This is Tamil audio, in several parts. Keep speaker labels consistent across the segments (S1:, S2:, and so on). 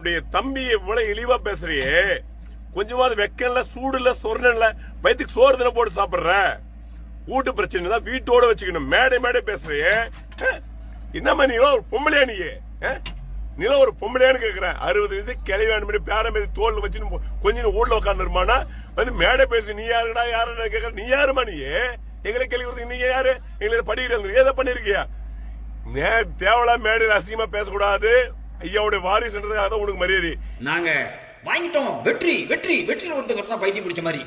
S1: உன்னுடைய தம்பி இவ்வளவு இழிவா பேசுறியே. கொஞ்சமாவது வெக்கல சூடுல சொர்ணல வயிற்றுக்கு சோறு தானே போட்டு சாப்பிடுற? வீட்டு பிரச்சனை தான் வீட்டோட வச்சுக்கணும். மேடை மேடை பேசுறியே. என்னம்மா நீ ஒரு பொம்பளையா நீ அஹ்? ஒரு பொம்பளையான்னு கேக்குறேன். அறுபது வயசு கிளவி பண்ணி பேர மீது தோல் வச்சு கொஞ்சம் ஊர்ல உட்காந்துருமானா வந்து மேடை பேசு நீ யாருடா யாருடா கேக்குற? நீ யாருமா நீ எங்களை கேள்வி கொடுத்து நீங்க யாரு? எங்களை படிக்கிட்டு ஏதோ பண்ணிருக்கியா? தேவலா மேடையில் அசிங்கமா பேசக்கூடாது. ஐயாவுடைய வாரிசுன்றதுக்காக தான் உனக்கு மரியாதை.
S2: நாங்க வாங்கிட்டோம். வெற்றி வெற்றி வெற்றியில் ஒருத்தர் கட்டினா பைத்தியம் பிடிச்ச மாதிரி.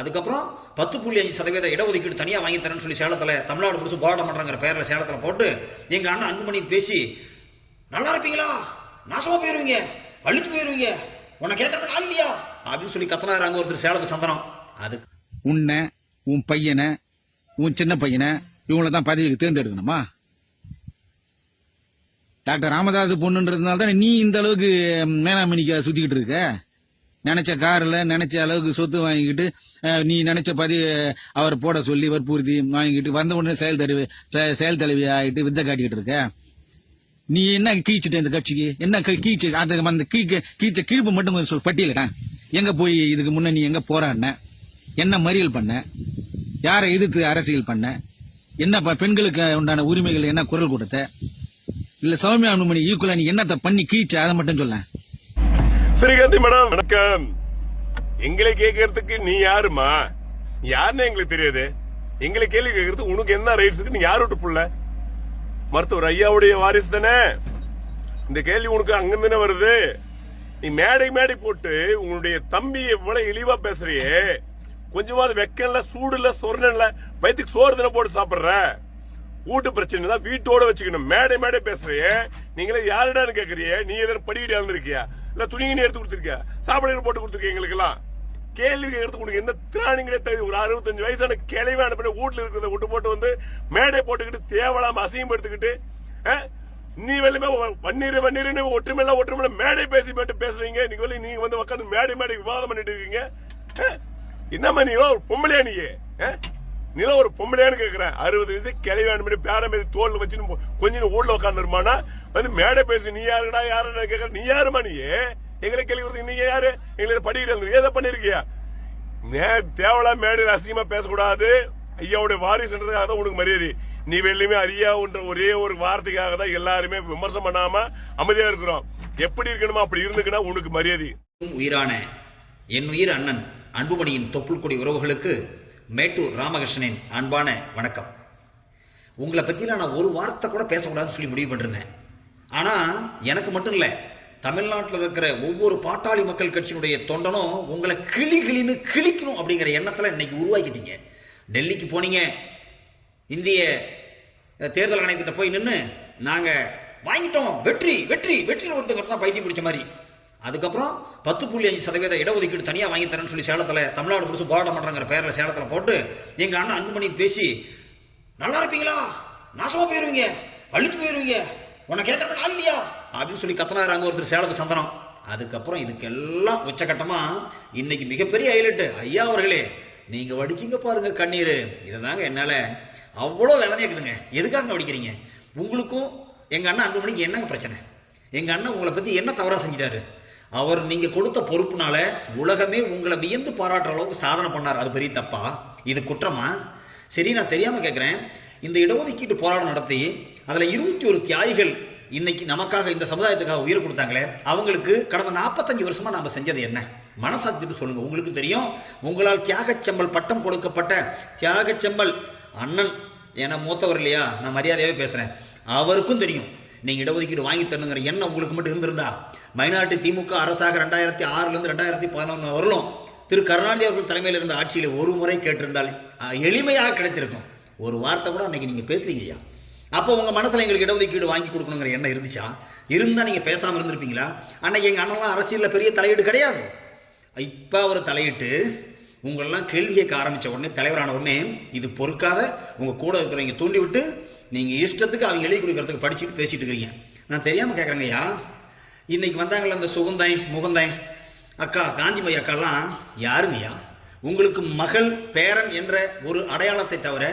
S2: அதுக்கப்புறம் பத்து புள்ளி அஞ்சு சதவீத இடஒதுக்கீடு தனியாக வாங்கி தரேன்னு சொல்லி சேலத்தில் தமிழ்நாடு முழுசு போராட்டம் பண்ணுறங்கிற பேரில் சேலத்தில் போட்டு எங்கள் அண்ணன் அன்புமணி பேசி நல்லா இருப்பீங்களா? நாசமா போயிருவீங்க. அழிச்சு போயிருவீங்க. உன்னை கேட்கறதுக்கு ஆள் இல்லையா? அப்படின்னு சொல்லி கத்தனாரு அங்கே ஒருத்தர் சேலத்து சந்தனம். அது
S3: உன்னை உன் பையனை உன் சின்ன பையனை இவங்கள தான் பதவிக்கு தேர்ந்தெடுக்கணுமா? டாக்டர் ராமதாஸ் பொண்ணுன்றதுனால தான் நீ இந்த அளவுக்கு மேனாமணிக்க சுத்திக்கிட்டு இருக்க? நினைச்ச காரில் நினைச்ச அளவுக்கு சொத்து வாங்கிக்கிட்டு நீ நினைச்ச பதி அவர் போட சொல்லி வற்புறுத்தி வாங்கிக்கிட்டு வந்த உடனே செயல் தலைவி செயல் தலைவி ஆகிட்டு வித்த காட்டிக்கிட்டு இருக்க? நீ என்ன கீச்சிட்ட இந்த கட்சிக்கு? என்ன கீச்சு அந்த அந்த கீக்க கீச்ச கீழ்ப்பு மட்டும் கொஞ்சம் சொல் பட்டியலிட்டா எங்க போய் இதுக்கு முன்னே நீ எங்க போராடின? என்ன மறியல் பண்ண? யாரை எதிர்த்து அரசியல் பண்ண? என்ன ப- பெண்களுக்கு உண்டான உரிமைகள் என்ன குரல் கொடுத்த? இல்ல சௌமியா அனுமணி ஈக்குவலா நீ என்னத்த பண்ணி கீச்ச? அதை மட்டும் சொல்ல
S1: ஸ்ரீகாந்தி மேடம் வணக்கம். எங்களை கேட்கறதுக்கு நீ யாருமா? யாருன்னு எங்களுக்கு தெரியாது. எங்களை கேள்வி கேட்கறதுக்கு உனக்கு என்ன ரைட்ஸ் இருக்கு? நீ யார் விட்டு புள்ள? மருத்துவர் ஐயாவுடைய வாரிசு தானே? இந்த கேள்வி உனக்கு அங்கிருந்து வருது. நீ மேடை மேடை போட்டு உன்னுடைய தம்பி எவ்வளவு இழிவா பேசுறியே. கொஞ்சமாவது வெக்கம்ல சூடுல சொர்ணல்ல வயிற்றுக்கு சோறு தானே போட்டு சாப்பிடுற? வீட்டு பிரச்சனை தான் வீட்டோட வச்சுக்கணும். மேடை மேடை பேசுறிய. நீங்களே யாருடான்னு கேக்குறியே? நீ எதனா படிக்கிட்டு இருக்கியா இல்ல துணிங்க எடுத்து கொடுத்துருக்கியா? சாப்பாடு போட்டு கொடுத்துருக்கிய எங்களுக்கு எல்லாம் கேள்வி எடுத்து கொடுங்க. எந்த திராணிங்களே தெரியும் ஒரு அறுபத்தஞ்சு வயசான கிளைவான அனுப்பின வீட்டுல இருக்கிறத விட்டு போட்டு வந்து மேடை போட்டுக்கிட்டு தேவலாம அசையும் எடுத்துக்கிட்டு நீ வெளியுமே வன்னீர் வன்னீர்னு ஒற்றுமையில ஒற்றுமையில மேடை பேசி மட்டும் பேசுறீங்க. நீங்க வெளியே நீங்க வந்து உட்காந்து மேடை மேடை விவாதம் பண்ணிட்டு இருக்கீங்க. என்னம்மா நீ ஒரு பொம்பளையா நீ நீலாம் ஒரு பொம்பளையான்னு கேக்குறேன். அறுபது வயசு கிளை வேணும் பேர மீது தோல் வச்சு கொஞ்சம் ஊர்ல உட்காந்துருமானா வந்து மேடை பேசி நீ யாருடா யாருடா கேக்குற? நீ யாருமா நீ? எங்களை கேள்வி கொடுத்து நீங்க யாரு? எங்களை படிக்கிட்டு ஏதோ பண்ணிருக்கியா? நே தேவலா மேடையில் அசிங்கமா பேசக்கூடாது. ஐயாவுடைய வாரிசுன்றதுக்காக தான் உனக்கு மரியாதை. நீ வெள்ளையுமே அறியாவுன்ற ஒரே ஒரு வார்த்தைக்காக தான் எல்லாருமே விமர்சனம் பண்ணாம அமைதியா இருக்கிறோம். எப்படி இருக்கணுமோ அப்படி இருந்துக்குன்னா உனக்கு மரியாதை.
S2: உயிரான என் உயிர் அண்ணன் அன்புமணியின் தொப்புள் கொடி உறவுகளுக்கு மேட்டூர் ராமகிருஷ்ணனின் அன்பான வணக்கம். உங்களை பற்றிலாம் நான் ஒரு வார்த்தை கூட பேசக்கூடாதுன்னு சொல்லி முடிவு பண்ணிருந்தேன். ஆனால் எனக்கு மட்டும் இல்லை தமிழ்நாட்டில் இருக்கிற ஒவ்வொரு பாட்டாளி மக்கள் கட்சியினுடைய தொண்டனும் உங்களை கிளி கிளின்னு கிழிக்கணும் அப்படிங்கிற எண்ணத்தில் இன்னைக்கு உருவாக்கிட்டீங்க. டெல்லிக்கு போனீங்க இந்திய தேர்தல் ஆணையத்திட்ட போய் நின்று நாங்கள் வாங்கிட்டோம் வெற்றி வெற்றி வெற்றியில் ஒருத்தர் தான் பைத்தியம் பிடிச்ச மாதிரி. அதுக்கப்புறம் பத்து புள்ளி அஞ்சு சதவீத இடஒதுக்கீடு தனியாக வாங்கி தரேன்னு சொல்லி சேலத்தில் தமிழ்நாடு முழுசு போராட்டம் பண்ணுறங்கிற பேரில் சேலத்தில் போட்டு எங்கள் அண்ணன் அன்புமணி பேசி நல்லா இருப்பீங்களா? நாசமாக போயிருவீங்க. பழித்து போயிருவீங்க. உன்னை கேட்கறதுக்கு ஆள் இல்லையா? அப்படின்னு சொல்லி கத்தனாரு அங்கே ஒருத்தர் சேலத்து சந்தனம். அதுக்கப்புறம் இதுக்கெல்லாம் உச்சக்கட்டமாக இன்னைக்கு மிகப்பெரிய ஹைலைட்டு. ஐயா அவர்களே நீங்கள் வடிச்சிங்க பாருங்கள் கண்ணீர். இதை தாங்க என்னால் அவ்வளோ வேதனையாக இருக்குதுங்க. எதுக்காக வடிக்கிறீங்க? உங்களுக்கும் எங்கள் அண்ணன் அன்புமணிக்கு என்னங்க பிரச்சனை? எங்கள் அண்ணன் உங்களை பற்றி என்ன தவறாக செஞ்சிட்டாரு? அவர் நீங்கள் கொடுத்த பொறுப்புனால உலகமே உங்களை வியந்து பாராட்டுற அளவுக்கு சாதனை பண்ணார். அது பெரிய தப்பா? இது குற்றமா? சரி நான் தெரியாமல் கேட்குறேன் இந்த இடஒதுக்கீட்டு போராட்டம் நடத்தி அதில் இருபத்தி ஒரு தியாகிகள் இன்னைக்கு நமக்காக இந்த சமுதாயத்துக்காக உயிர் கொடுத்தாங்களே அவங்களுக்கு கடந்த நாற்பத்தஞ்சு வருஷமா நாம செஞ்சது என்ன? மனசாத்திட்டு சொல்லுங்க. உங்களுக்கு தெரியும் உங்களால் தியாகச்செம்பல் பட்டம் கொடுக்கப்பட்ட தியாகச்செம்பல் அண்ணன் என மூத்தவர் இல்லையா? நான் மரியாதையாகவே பேசுறேன். அவருக்கும் தெரியும். நீங்க இடஒதுக்கீடு வாங்கி தரணுங்கிற எண்ணம் உங்களுக்கு மட்டும் இருந்திருந்தா மைனாரிட்டி திமுக அரசாக ரெண்டாயிரத்தி ஆறுலேருந்து ரெண்டாயிரத்தி பதினொன்று வரலும் திரு கருணாநிதி அவர்கள் தலைமையில் இருந்த ஆட்சியில் ஒரு முறை கேட்டிருந்தால் எளிமையாக கிடைத்திருக்கும். ஒரு வார்த்தை கூட அன்னைக்கு நீங்கள் பேசுறீங்க ஐயா. அப்போ உங்கள் மனசில் எங்களுக்கு இடஒதுக்கீடு வாங்கி கொடுக்கணுங்கிற எண்ணம் இருந்துச்சா? இருந்தால் நீங்கள் பேசாமல் இருந்திருப்பீங்களா? அன்னைக்கு எங்கள் அண்ணன்லாம் அரசியலில் பெரிய தலையீடு கிடையாது. இப்போ அவர் தலையிட்டு உங்களெல்லாம் கேள்வி கேட்க ஆரம்பித்த உடனே தலைவரான உடனே இது பொறுக்காத உங்கள் கூட இருக்கிறவங்க தூண்டி விட்டு நீங்கள் இஷ்டத்துக்கு அவங்க எழுதி கொடுக்கறதுக்கு படிச்சுட்டு பேசிட்டு இருக்கிறீங்க நான் தெரியாமல் கேட்குறேங்கய்யா இன்னைக்கு வந்தாங்களே அந்த சுகந்தை முகந்தை அக்கா காந்திமதி அக்காலாம் யாருங்கய்யா உங்களுக்கு மகள் பேரன் என்ற ஒரு அடையாளத்தை தவிர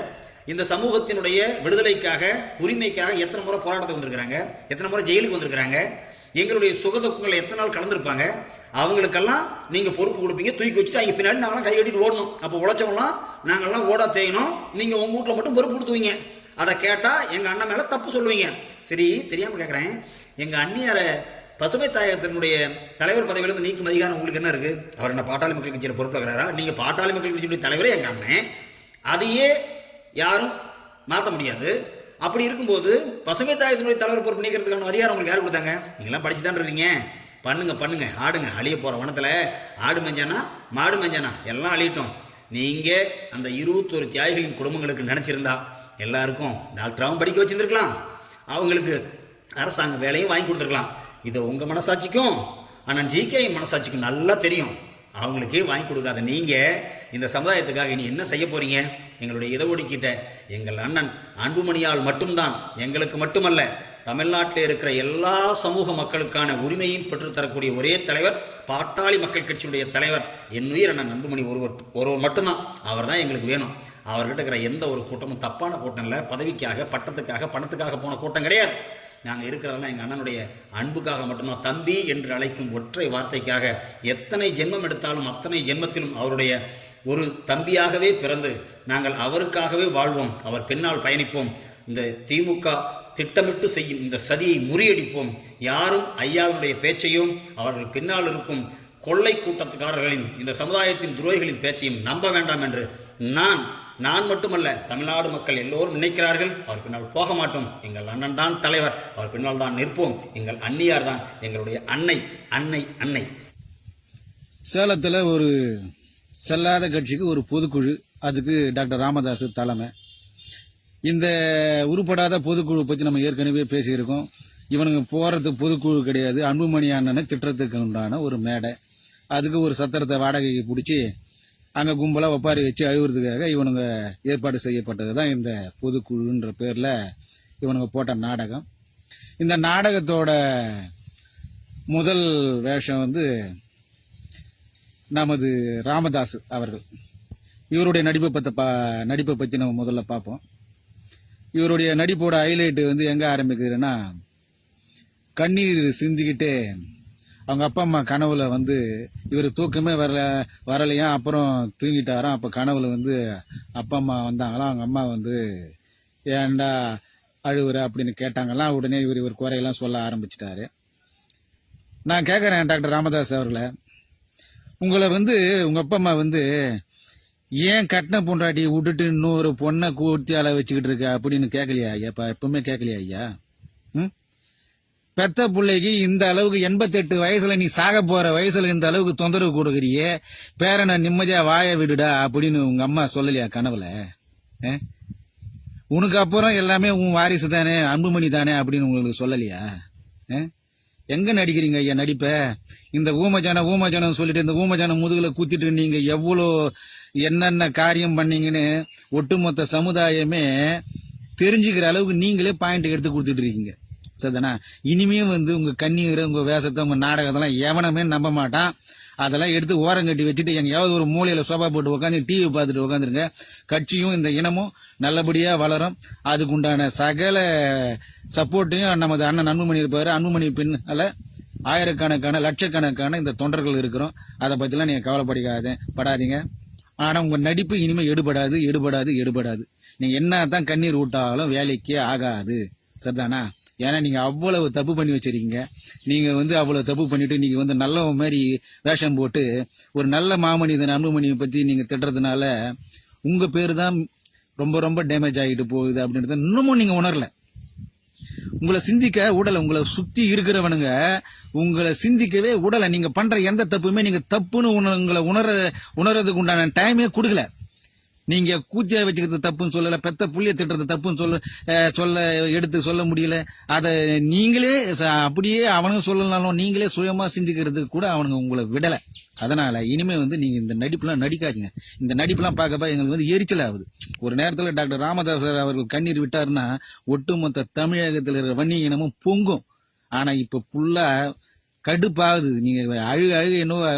S2: இந்த சமூகத்தினுடைய விடுதலைக்காக உரிமைக்காக எத்தனை முறை போராட்டத்துக்கு வந்திருக்கிறாங்க? எத்தனை முறை ஜெயிலுக்கு வந்திருக்கிறாங்க? எங்களுடைய சுகதுக்கங்களை எத்தனை நாள் கலந்துருப்பாங்க? அவங்களுக்கெல்லாம் நீங்கள் பொறுப்பு கொடுப்பீங்க. தூக்கி வச்சுட்டு அவங்க பின்னாடி நாங்களாம் கை கட்டிட்டு ஓடணும். அப்போ உழைச்சவங்களாம் நாங்கள்லாம் ஓடா தேயணும் நீங்கள் உங்கள் வீட்டில் மட்டும் பொறுப்பு கொடுத்துவீங்க. அதை கேட்டால் எங்கள் அண்ணன் மேலே தப்பு சொல்லுவீங்க. சரி தெரியாமல் கேட்குறேன் எங்கள் அண்ணியாரை பசுமை தாயகத்தினுடைய தலைவர் பதவியிலிருந்து நீக்கும் அதிகாரம் உங்களுக்கு என்ன இருக்குது அவர் என்ன பாட்டாளி மக்கள் கட்சியில் பொறுப்பாகிறாரா நீங்கள் பாட்டாளி மக்கள் கட்சியுடைய தலைவரே எங்கள் அண்ணன் அதையே யாரும் மாற்ற முடியாது. அப்படி இருக்கும்போது பசுமை தாயத்தினுடைய தலைவர் பொறுப்பு நீக்கிறதுக்கான அதிகாரம் உங்களுக்கு யார் கொடுத்தாங்க? நீங்களாம் படிச்சு தான் இருக்கீங்க பண்ணுங்க பண்ணுங்க ஆடுங்க. அழிய போகிற வனத்தில் ஆடு மஞ்சானா மாடு மஞ்சானா? எல்லாம் அழியட்டும். நீங்கள் அந்த இருபத்தொரு தியாகிகளின் குடும்பங்களுக்கு நினச்சிருந்தா எல்லாருக்கும் டாக்டராகவும் படிக்க வச்சிருந்துருக்கலாம். அவங்களுக்கு அரசாங்க வேலையும் வாங்கி கொடுத்துருக்கலாம். இதை உங்கள் மனசாட்சிக்கும் ஆனால் ஜிகே மனசாட்சிக்கும் நல்லா தெரியும். அவங்களுக்கே வாங்கி கொடுக்காத நீங்கள் இந்த சமுதாயத்துக்காக இனி என்ன செய்ய போறீங்க? எங்களுடைய இதை ஒதுக்கீட்டை எங்கள் அண்ணன் அன்புமணியால் மட்டும்தான் எங்களுக்கு மட்டுமல்ல தமிழ்நாட்டில் இருக்கிற எல்லா சமூக மக்களுக்கான உரிமையும் பெற்றுத்தரக்கூடிய ஒரே தலைவர் பாட்டாளி மக்கள் கட்சியுடைய தலைவர் என் உயிர் அண்ணன் அன்புமணி ஒருவர் ஒருவர் மட்டும்தான். அவர் தான் எங்களுக்கு வேணும். அவர்கிட்ட இருக்கிற எந்த ஒரு கூட்டமும் தப்பான கூட்டம் இல்லை. பதவிக்காக பட்டத்துக்காக பணத்துக்காக போன கூட்டம் கிடையாது. நாங்கள் இருக்கிறதெல்லாம் எங்கள் அண்ணனுடைய அன்புக்காக மட்டும்தான். தம்பி என்று அழைக்கும் ஒற்றை வார்த்தைக்காக எத்தனை ஜென்மம் எடுத்தாலும் அத்தனை ஜென்மத்திலும் அவருடைய ஒரு தம்பியாகவே பிறந்து நாங்கள் அவருக்காகவே வாழ்வோம். அவர் பின்னால் பயணிப்போம். இந்த திமுக திட்டமிட்டு செய்யும் இந்த சதியை முறியடிப்போம். யாரும் ஐயாவினுடைய பேச்சையும் அவர்கள் பின்னால் இருக்கும் கொள்ளை கூட்டத்துக்காரர்களின் இந்த சமுதாயத்தின் துரோகிகளின் பேச்சையும் நம்ப வேண்டாம் என்று நான் நான் மட்டுமல்ல தமிழ்நாடு மக்கள் எல்லோரும் நினைக்கிறார்கள் அவர் பின்னால் போக மாட்டோம். எங்கள் அண்ணன் தான் தலைவர். அவர் பின்னால் தான் நிற்போம். எங்கள் அன்னியார் தான் எங்களுடைய அன்னை அன்னை அன்னை.
S3: சேலத்தில் ஒரு செல்லாத கட்சிக்கு ஒரு பொதுக்குழு அதுக்கு டாக்டர் ராமதாஸ் தலைமை. இந்த உருப்படாத பொதுக்குழு பற்றி நம்ம ஏற்கனவே பேசியிருக்கோம். இவனுங்க போகிறதுக்கு பொதுக்குழு கிடையாது. அன்புமணி அண்ணனை திட்டத்துக்கு உண்டான ஒரு மேடை. அதுக்கு ஒரு சத்திரத்தை வாடகைக்கு பிடிச்சி அங்கே கும்பலாக ஒப்பாரி வச்சு அழுகுறதுக்காக இவனுங்க ஏற்பாடு செய்யப்பட்டது தான் இந்த பொதுக்குழுன்ற பேரில் இவனுங்க போட்ட நாடகம். இந்த நாடகத்தோட முதல் வேஷம் வந்து நமது ராமதாஸ் அவர்கள். இவருடைய நடிப்பை பற்ற பா நடிப்பை பற்றி நம்ம முதல்ல பார்ப்போம். இவருடைய நடிப்போட ஹைலைட்டு வந்து எங்கே ஆரம்பிக்குதுன்னா கண்ணீர் சிந்திக்கிட்டே அவங்க அப்பா அம்மா கனவுல வந்து இவர் தூக்கமே வரல வரலையா? அப்புறம் தூங்கிட்டாராம் அப்போ கனவுல வந்து அப்பா அம்மா வந்தாங்களாம் அவங்க அம்மா வந்து ஏன்டா அழுவுற? அப்படின்னு கேட்டாங்களாம் உடனே இவர் இவர் குறையெல்லாம் சொல்ல ஆரம்பிச்சிட்டாரு. நான் கேட்குறேன் டாக்டர் ராமதாஸ் அவர்களை. உங்களை வந்து உங்கள் அப்பா அம்மா வந்து ஏன் கட்டின பொண்டாட்டி விட்டுட்டு இன்னொரு பொண்ணை கூட்டியால வச்சுக்கிட்டு இருக்க? அப்படின்னு கேட்கலையா ஐயா? இப்போ எப்பவுமே கேட்கலையா ஐயா? ம்? பெத்த பிள்ளைக்கு இந்த அளவுக்கு எண்பத்தெட்டு வயசுல நீ சாக போற வயசுல இந்த அளவுக்கு தொந்தரவு கொடுக்குறியே பேரனை நிம்மதியா வாய விடுடா அப்படின்னு உங்க அம்மா சொல்லலையா கனவுல? ஆ? உனக்கு அப்புறம் எல்லாமே உன் வாரிசு தானே அன்புமணி தானே அப்படின்னு உங்களுக்கு சொல்லலையா? ஆ? எங்க நடிக்கிறீங்க ஐயா நடிப்ப? இந்த ஊமஜன ஊமஜனம் சொல்லிட்டு இந்த ஊமஜன முதுகுல கூத்திட்டு நீங்க எவ்வளோ என்னென்ன காரியம் பண்ணீங்கன்னு ஒட்டுமொத்த சமுதாயமே தெரிஞ்சுக்கிற அளவுக்கு நீங்களே பாயிண்ட் எடுத்து கொடுத்துட்டு இருக்கீங்க. சரிதானா இனிமே வந்து உங்க கண்ணீர் உங்க வேஷத்தை உங்க நாடகத்தெல்லாம் எவனமே நம்ப மாட்டான். அதெல்லாம் எடுத்து ஓரம் கட்டி வச்சுட்டு எங்கேயாவது ஒரு மூலையில சோபா போட்டு உட்காந்து டிவி பார்த்துட்டு உட்காந்துருங்க கட்சியும் இந்த இனமும் நல்லபடியா வளரும். அதுக்கு உண்டான சகல சப்போர்ட்டையும் நமது அண்ணன் அன்புமணி இருப்பாரு. அன்புமணி பின்னால ஆயிரக்கணக்கான லட்சக்கணக்கான இந்த தொண்டர்கள் இருக்கிறோம். அதை பத்திலாம் நீங்க கவலைப்படிக்காத படாதீங்க. ஆனா உங்க நடிப்பு இனிமே எடுபடாது எடுபடாது எடுபடாது. நீங்க என்ன தான் கண்ணீர் விட்டாலும் வேலைக்கே ஆகாது. சரிதானா? ஏன்னா நீங்கள் அவ்வளவு தப்பு பண்ணி வச்சிருக்கீங்க. நீங்கள் வந்து அவ்வளோ தப்பு பண்ணிட்டு நீங்கள் வந்து நல்ல மாதிரி வேஷம் போட்டு ஒரு நல்ல மாமனிதன் அன்புமணியை பற்றி நீங்கள் திட்டுறதுனால உங்கள் பேர் தான் ரொம்ப ரொம்ப டேமேஜ் ஆகிட்டு போகுது அப்படின்றத இன்னமும் நீங்கள் உணரல. உங்களை சிந்திக்க உடலை உங்களை சுத்தி இருக்கிறவனுங்க உங்களை சிந்திக்கவே உடலை. நீங்க பண்ற எந்த தப்புமே நீங்க தப்புன்னு உங்களை உணர உணர்றதுக்கு உண்டான டைமே கொடுக்கல. நீங்க கூத்தியா வச்சுக்கிறது தப்புன்னு சொல்லல பெத்த புள்ளிய திட்டுறது தப்புன்னு சொல்ல சொல்ல எடுத்து சொல்ல முடியல. அதை நீங்களே அப்படியே அவனுங்க சொல்லலாலும் நீங்களே சுயமா சிந்திக்கிறதுக்கு கூட அவனுங்க உங்களை விடல. அதனால இனிமே வந்து நீங்க இந்த நடிப்புலாம் நடிக்காதீங்க. இந்த நடிப்புலாம் பார்க்கப்ப எங்களுக்கு வந்து எரிச்சல் ஆகுது. ஒரு நேரத்தில் டாக்டர் ராமதாசர் அவர்கள் கண்ணீர் விட்டாருன்னா ஒட்டுமொத்த தமிழகத்தில் இருக்கிற வன்னிய இனமும் பொங்கும். ஆனா இப்ப ஃபுல்லா கடுப்பாகுது. நீங்க அழுக அழுக என்னவோ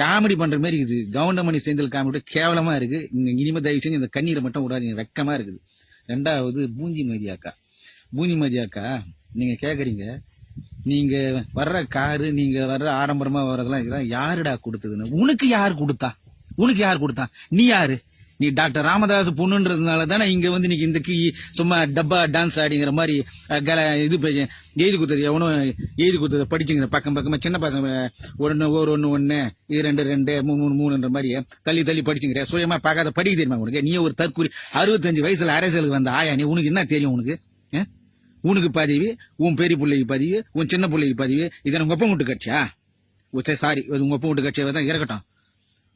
S3: காமெடி பண்ற மாதிரி இருக்குது. கவுண்டமணி செந்தில் காமெடி கேவலமா இருக்கு. இனிமே தயவு செஞ்சு இந்த கண்ணீரை மட்டும் விடாதீங்க. வெக்கமா இருக்குது. ரெண்டாவது பூஞ்சி மதி அக்கா பூஞ்சி மதி அக்கா நீங்க கேக்குறீங்க. நீங்க வர்ற காரு நீங்க வர்ற ஆடம்பரமா வர்றதெல்லாம் இதெல்லாம் யாருடா கொடுத்ததுன்னு? உனக்கு யார் கொடுத்தா? உனக்கு யார் கொடுத்தா? நீ யாரு? நீ டாக்டர் ராமதாஸ் பொண்ணுன்றதுனால தானே இங்க வந்து நீ இந்த கீ சும்மா டப்பா டான்ஸ் ஆடிங்கிற மாதிரி கல இது எழுதி கொடுத்தது எவனும் எழுதி கொடுத்தது படிச்சுங்கிற பக்கம் பக்கமா சின்ன பசங்க ஒன்று ஒரு ஒன்று ஒன்று இது ரெண்டு ரெண்டு மூணு மூணு மூணுன்ற மாதிரி தள்ளி தள்ளி படிச்சுங்கிற சுயமா பார்க்காத படிக்க தெரியுமா உனக்கு? நீ ஒரு தற்கூரி அறுபத்தஞ்சு வயசுல அரசியலுக்கு வந்த ஆயா நீ உனக்கு என்ன தெரியும் உனக்கு? உனக்கு பதவி உன் பெரிய பிள்ளைக்கு பதவி உன் சின்ன பிள்ளைக்கு பதவி இதை உங்க அப்பா வீட்டு கட்சியா? ஓ, சரி சாரி இது உங்க அப்பா வீட்டு கட்சியாக தான் இருக்கட்டும்.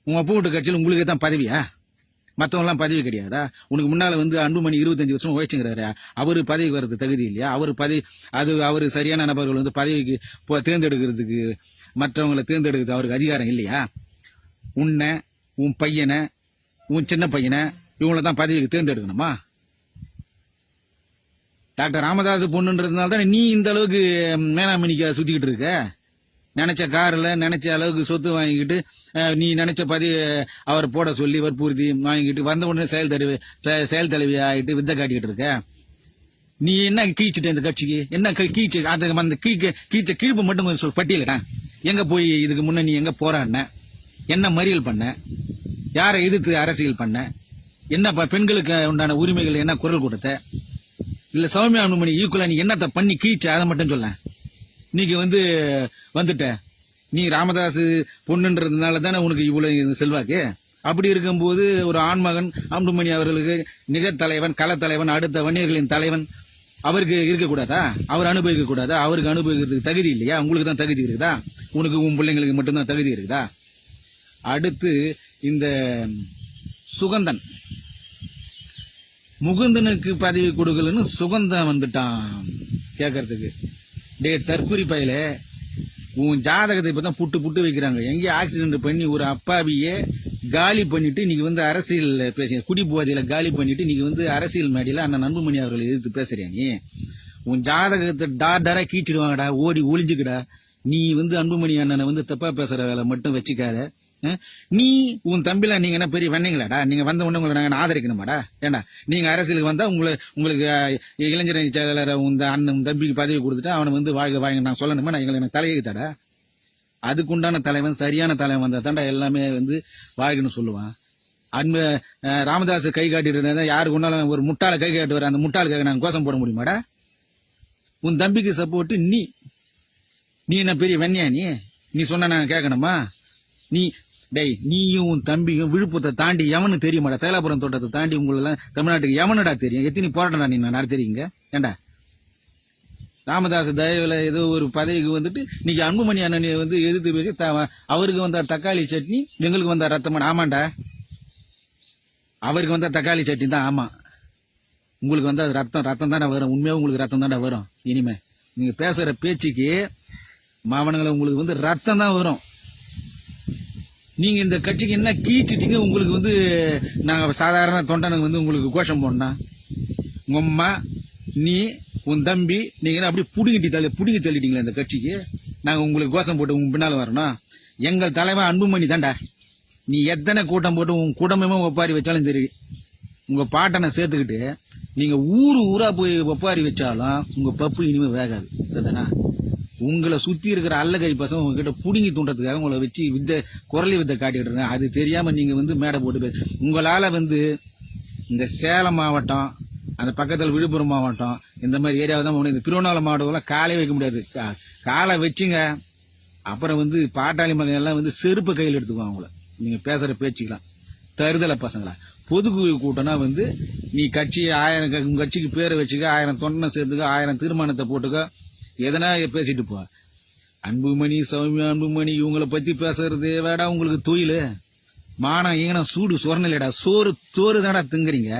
S3: உங்க அப்பா வீட்டு கட்சியில் உங்களுக்கு தான் பதவியா? மற்றவங்களாம் பதவி கிடையாதா? உனக்கு முன்னால் வந்து அன்புமணி இருபத்தஞ்சு வருஷம் உழைச்சுங்கிறாரு. அவர் பதவி வர்றது தகுதி இல்லையா? அவர் பதவி அது அவர் சரியான நபர்கள் வந்து பதவிக்கு போ- தேர்ந்தெடுக்கிறதுக்கு மற்றவங்களை தேர்ந்தெடுக்கிறது அவருக்கு அதிகாரம் இல்லையா? உன்னை உன் பையனை உன் சின்ன பையனை இவங்கள தான் பதவிக்கு தேர்ந்தெடுக்கணுமா? டாக்டர் ராமதாஸ் பொண்ணுன்றதுனால தான் நீ இந்த அளவுக்கு மேனாமணிக்க சுற்றிக்கிட்டு இருக்க? நினைச்ச காரில் நினைச்ச அளவுக்கு சொத்து வாங்கிக்கிட்டு நீ நினைச்ச பதி அவர் போட சொல்லி வற்புறுத்தி வாங்கிக்கிட்டு வந்த உடனே செயல் தலைவி செயல் தலைவி ஆகிட்டு வித்த காட்டிக்கிட்டு இருக்க? நீ என்ன கீச்சிட்ட இந்த கட்சிக்கு? என்ன கீழ்ச்சி கீச்சு அது அந்த கீக்க கீச்ச கீழ்ப்பு மட்டும் கொஞ்சம் சொல் பட்டியலிடா. எங்க போய் இதுக்கு முன்னே நீ எங்க போராடின? என்ன மறியல் பண்ண? யாரை எதிர்த்து அரசியல் பண்ண? என்ன ப- பெண்களுக்கு உண்டான உரிமைகள் என்ன குரல் கொடுத்த? இல்ல சௌமியா அனுமணி ஈக்குவலா நீ என்னத்த பண்ணி கீழ்ச்ச அதை மட்டும் சொல்லேன். இன்னைக்கு வந்து வந்துட்ட நீ ராமதாஸ் பொண்ணுன்றதுனால தானே உனக்கு இவ்வளவு செல்வாக்கு? அப்படி இருக்கும்போது ஒரு ஆண்மகன் அம்புமணி அவர்களுக்கு நிஜ தலைவன் கள தலைவன் அடுத்த வன்னியர்களின் தலைவன் அவருக்கு இருக்கக்கூடாதா? அவர் அனுபவிக்க கூடாதா அவருக்கு அனுபவிக்கிறதுக்கு தகுதி இல்லையா? உங்களுக்கு தான் தகுதி இருக்குதா? உனக்கு உன் பிள்ளைங்களுக்கு மட்டும்தான் தகுதி இருக்குதா? அடுத்து இந்த சுகந்தன். முகுந்தனுக்கு பதவி கொடுக்கலன்னு சுகந்தன் வந்துட்டான் கேட்கறதுக்கு டே தற்குறி பயில உன் ஜாதகத்தை இப்போ தான் புட்டு புட்டு வைக்கிறாங்க. எங்கேயோ ஆக்சிடென்ட் பண்ணி ஒரு அப்பாவியே காலி பண்ணிட்டு இன்னைக்கு வந்து அரசியல் பேசுங்க குடி போதையில் காலி பண்ணிட்டு இன்னைக்கு வந்து அரசியல் மேடையில் அண்ணன் அன்புமணி அவர்களை எதிர்த்து பேசுறியா நீ? உன் ஜாதகத்தை டார் கீச்சிடுவாங்கடா ஓடி ஒளிஞ்சுக்கடா. நீ வந்து அன்புமணி அண்ணனை வந்து தப்பா பேசுற வேலை மட்டும் வச்சுக்காத. நீ உன் தம்பில நீங்க என்ன பெரிய வந்தீங்களாடா நீங்க வந்த உடனே உங்களை நாங்க ஆதரிக்கணுமாடா? ஏண்டா? நீங்க அரசியலுக்கு வந்தா உங்களை உங்களுக்கு இளைஞர் அணி செயலாளர் அண்ணன் தம்பிக்கு பதவி கொடுத்துட்டு அவனை வந்து வாழ்க வாங்க நான் சொல்லணுமா? நான் எங்களுக்கு எனக்கு தலையெழுத்தாடா அதுக்குண்டான தலைவன் சரியான தலைவன் வந்தா தாண்டா எல்லாமே வந்து வாழ்கன்னு சொல்லுவான். அன்பு ராமதாஸ் கை காட்டிட்டு இருந்தா யாருக்கு கொண்டாலும் ஒரு முட்டாள கை காட்டு வர அந்த முட்டாளுக்காக நாங்க கோஷம் போட முடியுமாடா? உன் தம்பிக்கு சப்போர்ட்டு நீ. நீ என்ன பெரிய வெண்ணியா நீ? நீ சொன்ன நாங்கள் கேட்கணுமா? நீ டேய் நீயும் உன் தம்பியும் விழுப்புரத்தை தாண்டி எவனு தெரியுமாடா? தைலாபுரம் தோட்டத்தை தாண்டி உங்களெல்லாம் தமிழ்நாட்டுக்கு எவனடா தெரியும். எத்தனை போராட்டம் நீ நடத்துறீங்க ஏண்டா? ராமதாஸ் தயவில் ஏதோ ஒரு பதவிக்கு வந்துட்டு இன்னைக்கு அன்புமணி அண்ணனை வந்து எதிர்த்து பேசி த- அவருக்கு வந்த தக்காளி சட்னி எங்களுக்கு வந்த ரத்தம் ஆமாண்டா. அவருக்கு வந்த தக்காளி சட்னி தான் ஆமாம் உங்களுக்கு வந்து அது ரத்தம் ரத்தம் தானே வரும். உண்மையாக உங்களுக்கு ரத்தம் தானே வரும்? இனிமே நீங்கள் பேசுகிற பேச்சுக்கு மாவனங்களை உங்களுக்கு வந்து ரத்தம் தான் வரும். நீங்க இந்த கட்சிக்கு என்ன கீச்சிட்டீங்க உங்களுக்கு வந்து நாங்க சாதாரண தொண்டனுக்கு வந்து உங்களுக்கு கோஷம் போடணும் உங்க அம்மா நீ உன் தம்பி நீங்க அப்படியே புடுங்கிட்டி தள்ளி புடுங்கி தள்ளிட்டீங்களா இந்த கட்சிக்கு? நாங்க உங்களுக்கு கோஷம் போட்டு உங்க பின்னால வரணும் எங்கள் தலைவன் அன்புமணி தாண்டா நீ எத்தனை கூட்டம் போட்டு உன் குடும்பமே ஒப்பாரி வச்சாலும் சரி உங்க பாட்டனை சேர்த்துக்கிட்டு நீங்க ஊரு ஊரா போய் ஒப்பாரி வச்சாலும் உங்க பப்பு இனிமே வேகாது. சரிதானா? உங்களை சுத்தி இருக்கிற அல்லகை பசங்க உங்ககிட்ட புடுங்கி தூண்டுறதுக்காக உங்களை வச்சு வித்த குரலி வித்த காட்டிட்டு இருக்காங்க. அது தெரியாம நீங்க வந்து மேடை போட்டு உங்களால் உங்களால வந்து இந்த சேலம் மாவட்டம் அந்த பக்கத்தில் விழுப்புரம் மாவட்டம் இந்த மாதிரி ஏரியாவை தான் போகணும். இந்த திருவண்ணாமலை மாவட்டம்லாம் காலே வைக்க முடியாது. கா- காலை வச்சுங்க. அப்புறம் வந்து பாட்டாளி மகன் எல்லாம் வந்து செருப்பு கையில் எடுத்துக்குவோம் அவங்கள நீங்கள் பேசுகிற பேச்சுக்கலாம் தருதலை பசங்களா. பொதுக்குழு கூட்டம்னா வந்து நீ கட்சி ஆயிரம் க- கட்சிக்கு பேரை வச்சுக்க ஆயிரம் தொண்டனை சேர்த்துக்க ஆயிரம் தீர்மானத்தை போட்டுக்க எதனா பேசிட்டு போ. அன்புமணி சௌமியா அன்புமணி இவங்களை பத்தி பேசுறது வேடா உங்களுக்கு தொழில் மானம் ஈனம் சூடு சொரணிலடா சோறு சோறு தானடா திங்குறீங்க.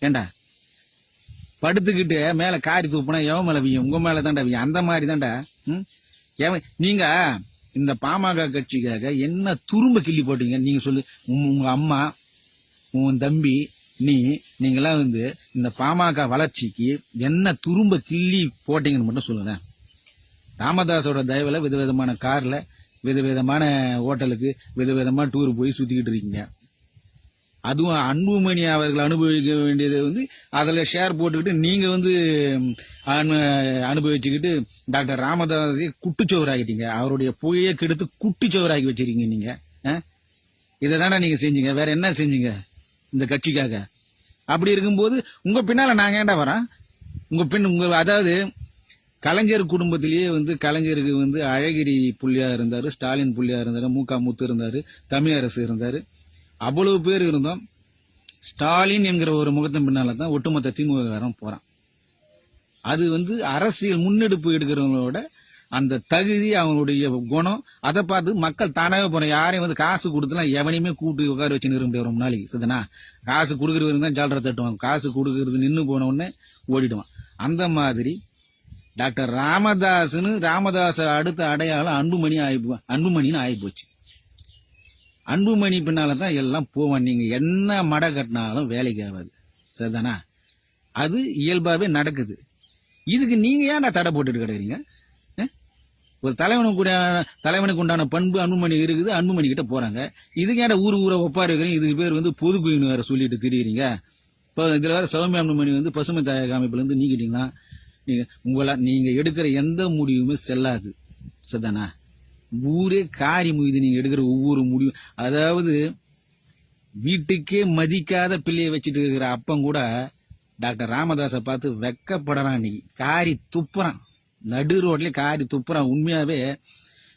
S3: ஏண்டா? படுத்துக்கிட்டு மேல காரி தூப்புனா எவன் மேலே வீயும்? உங்க மேலே தாண்டா வீயும். அந்த மாதிரி தாண்டா ம்? எவன் நீங்க இந்த பாமக கட்சிக்காக என்ன துரும்ப கிள்ளி போட்டீங்க? நீங்க சொல்லு. உங்கள் உங்க அம்மா உன் தம்பி நீ நீங்களாம் வந்து இந்த பாமக வளர்ச்சிக்கு என்ன துரும்ப கிள்ளி போட்டீங்கன்னு மட்டும் சொல்லுங்க ராமதாஸோட தயவில் விதவிதமான காரில் விதவிதமான ஹோட்டலுக்கு விதவிதமாக டூர் போய் சுற்றிக்கிட்டு இருக்கீங்க. அதுவும் அன்புமணி அவர்கள் அனுபவிக்க வேண்டியது வந்து அதில் ஷேர் போட்டுக்கிட்டு நீங்கள் வந்து அனு- அனுபவிச்சுக்கிட்டு டாக்டர் ராமதாஸை குட்டிச்சோவராகிட்டீங்க அவருடைய புகையை கெடுத்து குட்டிச்சோவராகி வச்சிருக்கீங்க நீங்கள் இதை தானே நீங்கள் செஞ்சீங்க. வேற என்ன செஞ்சீங்க? இந்த கட்சிக்காக. அப்படி இருக்கும்போது உங்கள் பின்னால் நாங்கள் ஏன்டா வரோம்? உங்கள் பின் உங்கள் அதாவது கலைஞர் குடும்பத்திலேயே வந்து கலைஞருக்கு வந்து அழகிரி புள்ளியா இருந்தாரு ஸ்டாலின் புள்ளியா இருந்தாரு மூக்கா முத்து இருந்தாரு தமிழரசு இருந்தாரு. அவ்வளவு பேர் இருந்தோம். ஸ்டாலின் என்கிற ஒரு முகத்தின் பின்னால தான் ஒட்டுமொத்த திமுககாரன் போறான். அது வந்து அரசியல் முன்னெடுப்பு எடுக்கிறவங்களோட அந்த தகுதி அவங்களுடைய குணம் அதை பார்த்து மக்கள் தானாகவே போறோம் யாரையும் வந்து காசு கொடுத்துலாம் எவனையுமே கூட்டு உட்கார வச்சு நிறுவ முடியாது ரொம்ப நாளைக்கு சரிதானா காசு கொடுக்குறவங்க தான் ஜாலரை தட்டுவான். காசு கொடுக்கறது நின்று போன உடனே ஓடிடுவான். அந்த மாதிரி டாக்டர் ராமதாஸ்னு ராமதாஸ் அடுத்த அடையாளம் அன்புமணி ஆகி அன்புமணின்னு ஆகி போச்சு. அன்புமணி பின்னால தான் எல்லாம் போவான். நீங்க என்ன மடை கட்டினாலும் வேலைக்கு ஆகாது சரிதானா? அது இயல்பாகவே நடக்குது. இதுக்கு நீங்க ஏன்டா தடை போட்டுட்டு கிடக்குறீங்க? ஒரு தலைவனுக்கு கூட தலைவனுக்கு உண்டான பண்பு அன்புமணி இருக்குது அன்புமணி கிட்ட போறாங்க. இதுக்கு ஏன் ஊர் ஊரை ஒப்பாரு வைக்கிறீங்க இதுக்கு பேர் வந்து பொது குயின்னு வேற சொல்லிட்டு திரியுறீங்க. இப்போ இதில் வேற சௌமியா அன்புமணி வந்து பசுமை தாயக அமைப்புலேருந்து இருந்து உங்கள நீங்க எடுக்கிற எந்த முடிவுமே செல்லாது. சரிதானா? ஊரே காரி முயது நீங்க எடுக்கிற ஒவ்வொரு முடிவும். அதாவது வீட்டுக்கே மதிக்காத பிள்ளையை வச்சுட்டு இருக்கிற அப்பன் கூட டாக்டர் ராமதாஸை பார்த்து வெக்கப்படுறான் இன்னைக்கு. காரி துப்புறான். நடு ரோட்லயே காரி துப்புறான். உண்மையாவே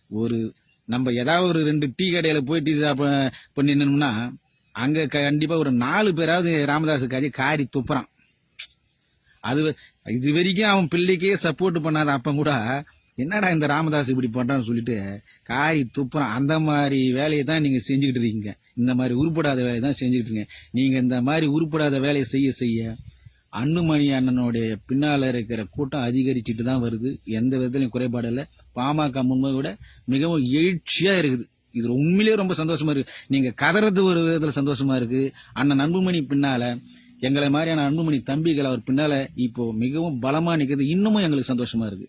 S3: ஒரு நம்ம ஏதாவது ஒரு ரெண்டு டீ கடையில போய் டீ சாப்ப பண்ணினோம்னா அங்க கண்டிப்பா ஒரு நாலு பேராவது ராமதாஸுக்காக காரி துப்புறான். அது இது வரைக்கும் அவன் பிள்ளைக்கே சப்போர்ட் பண்ணாத அப்போ கூட என்னடா இந்த ராமதாஸ் இப்படி பண்றான்னு சொல்லிட்டு காய் துப்புறான் அந்த மாதிரி வேலையை தான் நீங்க செஞ்சுக்கிட்டு இருக்கீங்க. இந்த மாதிரி உருப்படாத வேலையை தான் செஞ்சுக்கிட்டு இருக்கீங்க. நீங்க இந்த மாதிரி உருப்படாத வேலையை செய்ய செய்ய அண்ணுமணி அண்ணனுடைய பின்னால இருக்கிற கூட்டம் அதிகரிச்சுட்டு தான் வருது. எந்த விதத்திலையும் குறைபாடு இல்லை. பாமக முன்பை விட மிகவும் எழுச்சியாக இருக்குது. இது உண்மையிலேயே ரொம்ப சந்தோஷமா இருக்கு. நீங்க கதறது ஒரு விதத்துல சந்தோஷமா இருக்கு. அண்ணன் அன்புமணி பின்னால எங்களை மாதிரியான அன்புமணி தம்பிகள் அவர் பின்னால இப்போ மிகவும் பலமா நிக்கிறது இன்னமும் எங்களுக்கு சந்தோஷமா இருக்கு.